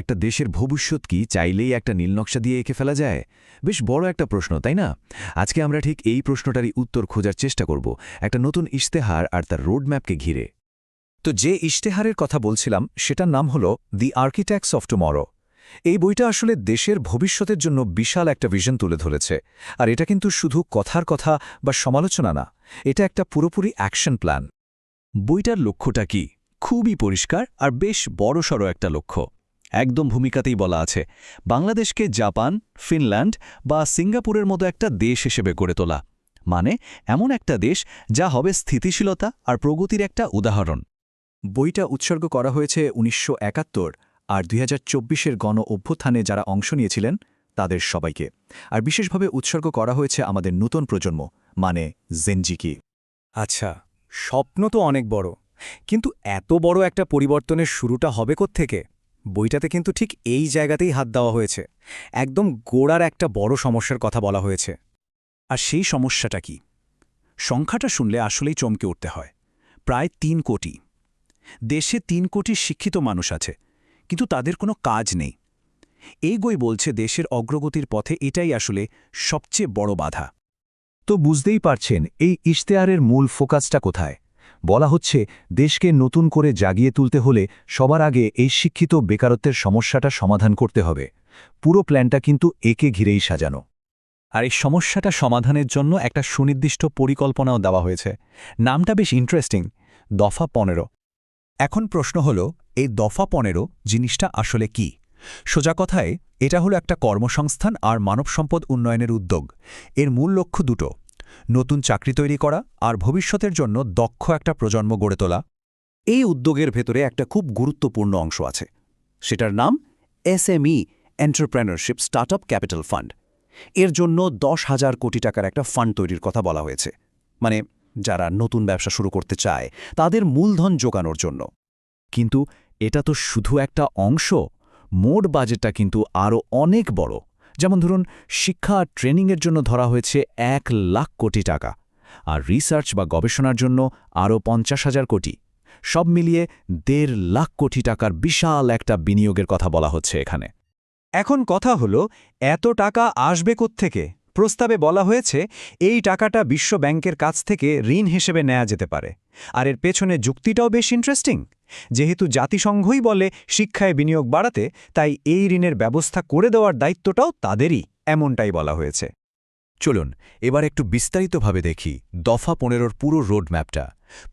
একটা দেশের ভবিষ্যৎ কি চাইলেই একটা নীলনকশা দিয়ে এঁকে ফেলা যায়? বেশ বড় একটা প্রশ্ন, তাই না? আজকে আমরা ঠিক এই প্রশ্নটারই উত্তর খোঁজার চেষ্টা করব, একটা নতুন ইশতেহার আর তার রোডম্যাপকে ঘিরে। তো যে ইশতেহারের কথা বলছিলাম, সেটার নাম হল দি আর্কিটেক্টস অফ টুমরো এই বইটা আসলে দেশের ভবিষ্যতের জন্য বিশাল একটা ভিশন তুলে ধরেছে, আর এটা কিন্তু শুধু কথার কথা বা সমালোচনা না, এটা একটা পুরোপুরি অ্যাকশন প্ল্যান। বইটার লক্ষ্যটা কি? খুবই পরিষ্কার আর বেশ বড়সড় একটা লক্ষ্য। একদম ভূমিকাতেই বলা আছে। বাংলাদেশকে জাপান, ফিনল্যান্ড বা সিঙ্গাপুরের মতো একটা দেশ হিসেবে গড়ে তোলা। মানে এমন একটা দেশ যা হবে স্থিতিশীলতা আর প্রগতির একটা উদাহরণ। বইটা উৎসর্গ করা হয়েছে উনিশশো একাত্তর আর দুই হাজার চব্বিশের গণ অভ্যুত্থানে যারা অংশ নিয়েছিলেন, তাদের সবাইকে। আর বিশেষভাবে উৎসর্গ করা হয়েছে আমাদের নতুন প্রজন্ম মানে জেনজিকি। আচ্ছা স্বপ্ন তো অনেক বড়, কিন্তু এত বড় একটা পরিবর্তনের শুরুটা হবে থেকে বইটাতে কিন্তু ঠিক এই জায়গাতেই হাত দেওয়া হয়েছে। একদম গোড়ার একটা বড় সমস্যার কথা বলা হয়েছে। আর সেই সমস্যাটা কি? সংখ্যাটা শুনলে আসলেই চমকে উঠতে হয়। প্রায় তিন কোটি। দেশে তিন কোটি শিক্ষিত মানুষ আছে, কিন্তু তাদের কোনো কাজ নেই। এই বই বলছে দেশের অগ্রগতির পথে এটাই আসলে সবচেয়ে বড় বাধা। তো বুঝতেই পারছেন, এই ইশতেহারের মূল ফোকাসটা কোথায়? বলা হচ্ছে, দেশকে নতুন করে জাগিয়ে তুলতে হলে সবার আগে এই শিক্ষিত বেকারত্বের সমস্যাটা সমাধান করতে হবে। পুরো প্ল্যানটা কিন্তু একে ঘিরেই সাজানো। আর এই সমস্যাটা সমাধানের জন্য একটা সুনির্দিষ্ট পরিকল্পনাও দেওয়া হয়েছে। নামটা বেশ ইন্টারেস্টিং দফা পনেরো। এখন প্রশ্ন হল, এই দফা পনেরো জিনিসটা আসলে কি? সোজা কথায়, এটা হলো একটা কর্মসংস্থান আর মানব সম্পদ উন্নয়নের উদ্যোগ। এর মূল লক্ষ্য দুটো। নতুন চাকরি তৈরি করা আর ভবিষ্যতের জন্য দক্ষ একটা প্রজন্ম গড়ে তোলা। এই উদ্যোগের ভেতরে একটা খুব গুরুত্বপূর্ণ অংশ আছে। সেটার নাম SME entrepreneurship startup capital fund এর জন্য দশ হাজার কোটি টাকার একটা ফান্ড তৈরির কথা বলা হয়েছে। মানে যারা নতুন ব্যবসা শুরু করতে চায়, তাদের মূলধন জোগানোর জন্য। কিন্তু এটা তো শুধু একটা অংশ, মোট বাজেটটা কিন্তু আরও অনেক বড়। যেমন ধরুন, শিক্ষা আর ট্রেনিংয়ের জন্য ধরা হয়েছে এক লাখ কোটি টাকা আর রিসার্চ বা গবেষণার জন্য আরও পঞ্চাশ হাজার কোটি। সব মিলিয়ে দেড় লাখ কোটি টাকার বিশাল একটা বিনিয়োগের কথা বলা হচ্ছে এখানে। এখন কথা হলো, এত টাকা আসবে থেকে প্রস্তাবে বলা হয়েছে, এই টাকাটা বিশ্ব ব্যাংকের কাছ থেকে ঋণ হিসেবে নেওয়া যেতে পারে। আর এর পেছনে যুক্তিটাও বেশ ইন্টারেস্টিং যেহেতু জাতিসংঘই বলে, শিক্ষায় বিনিয়োগ বাড়াতে, তাই এই ঋণের ব্যবস্থা করে দেওয়ার দায়িত্বটাও তাদেরই, এমনটাই বলা হয়েছে। চলুন, এবার একটু বিস্তারিতভাবে দেখি দফা পনেরোর পুরো রোডম্যাপটা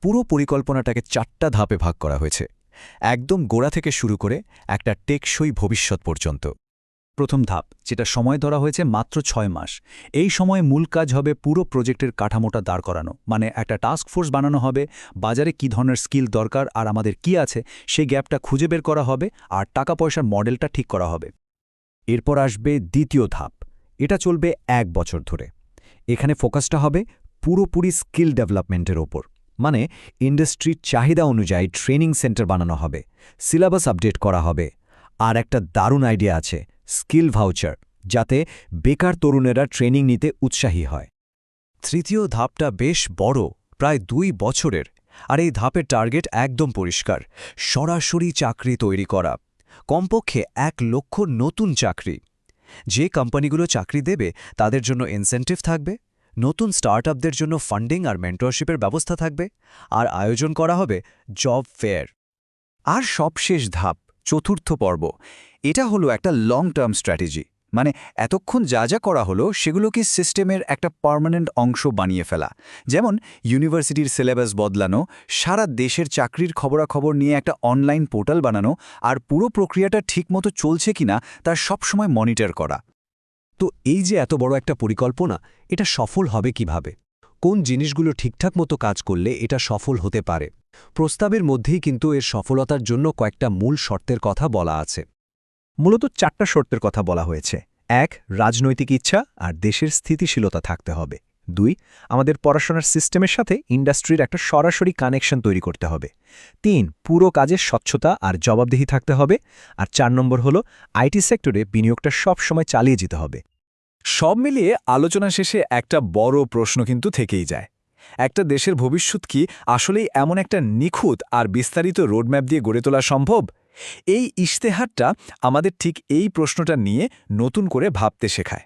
পুরো পরিকল্পনাটাকে চারটা ধাপে ভাগ করা হয়েছে। একদম গোড়া থেকে শুরু করে একটা টেকসই ভবিষ্যৎ পর্যন্ত। প্রথম ধাপ, যেটা সময় ধরা হয়েছে মাত্র ছয় মাস। এই সময়ে মূল কাজ হবে পুরো প্রজেক্টের কাঠামোটা দাঁড় করানো মানে একটা টাস্ক ফোর্স বানানো হবে, বাজারে কী ধরনের স্কিল দরকার আর আমাদের কি আছে, সেই গ্যাপটা খুঁজে বের করা হবে আর টাকা পয়সার মডেলটা ঠিক করা হবে। এরপর আসবে দ্বিতীয় ধাপ, এটা চলবে এক বছর ধরে। এখানে ফোকাসটা হবে পুরোপুরি স্কিল ডেভেলপমেন্টের ওপর মানে ইন্ডাস্ট্রির চাহিদা অনুযায়ী ট্রেনিং সেন্টার বানানো হবে সিলেবাস আপডেট করা হবে, আর একটা দারুণ আইডিয়া আছে স্কিল ভাউচার, যাতে বেকার তরুণেরা ট্রেনিং নিতে উৎসাহী হয়। তৃতীয় ধাপটা বেশ বড়, প্রায় দুই বছরের, আর এই ধাপের টার্গেট একদম পরিষ্কার, সরাসরি চাকরি তৈরি করা। কমপক্ষে এক লক্ষ নতুন চাকরি। যে কোম্পানিগুলো চাকরি দেবে, তাদের জন্য ইনসেন্টিভ থাকবে, নতুন স্টার্টআপদের জন্য ফান্ডিং আর মেন্টরশিপের ব্যবস্থা থাকবে, আর আয়োজন করা হবে জব ফেয়ার আর সবশেষ ধাপ চতুর্থ পর্ব। এটা হলো একটা লং টার্ম স্ট্র্যাটেজি মানে এতক্ষণ যা যা করা হলো, সেগুলোকে সিস্টেমের একটা পার্মানেন্ট অংশ বানিয়ে ফেলা। যেমন ইউনিভার্সিটির সিলেবাস বদলানো, সারা দেশের চাকরির খবরাখবর নিয়ে একটা অনলাইন পোর্টাল বানানো, আর পুরো প্রক্রিয়াটা ঠিকমতো চলছে কিনা তার সবসময় মনিটর করা। তো এই যে এত বড় একটা পরিকল্পনা, এটা সফল হবে কীভাবে? কোন জিনিসগুলো ঠিকঠাক মতো কাজ করলে এটা সফল হতে পারে? প্রস্তাবের মধ্যেই কিন্তু এর সফলতার জন্য কয়েকটা মূল শর্তের কথা বলা আছে। মূলত চারটা শর্তের কথা বলা হয়েছে। এক, রাজনৈতিক ইচ্ছা আর দেশের স্থিতিশীলতা থাকতে হবে। দুই, আমাদের পড়াশোনার সিস্টেমের সাথে ইন্ডাস্ট্রির একটা সরাসরি কানেকশন তৈরি করতে হবে। তিন, পুরো কাজের স্বচ্ছতা আর জবাবদিহি থাকতে হবে। আর চার নম্বর হল, আইটি সেক্টরে বিনিয়োগটা সব সময় চালিয়ে যেতে হবে। সব মিলিয়ে আলোচনা শেষে একটা বড় প্রশ্ন কিন্তু থেকেই যায়। একটা দেশের ভবিষ্যৎ কি আসলেই এমন একটা নিখুঁত আর বিস্তারিত রোডম্যাপ দিয়ে গড়ে তোলা সম্ভব? এই ইশতেহারটা আমাদের ঠিক এই প্রশ্নটা নিয়ে নতুন করে ভাবতে শেখায়।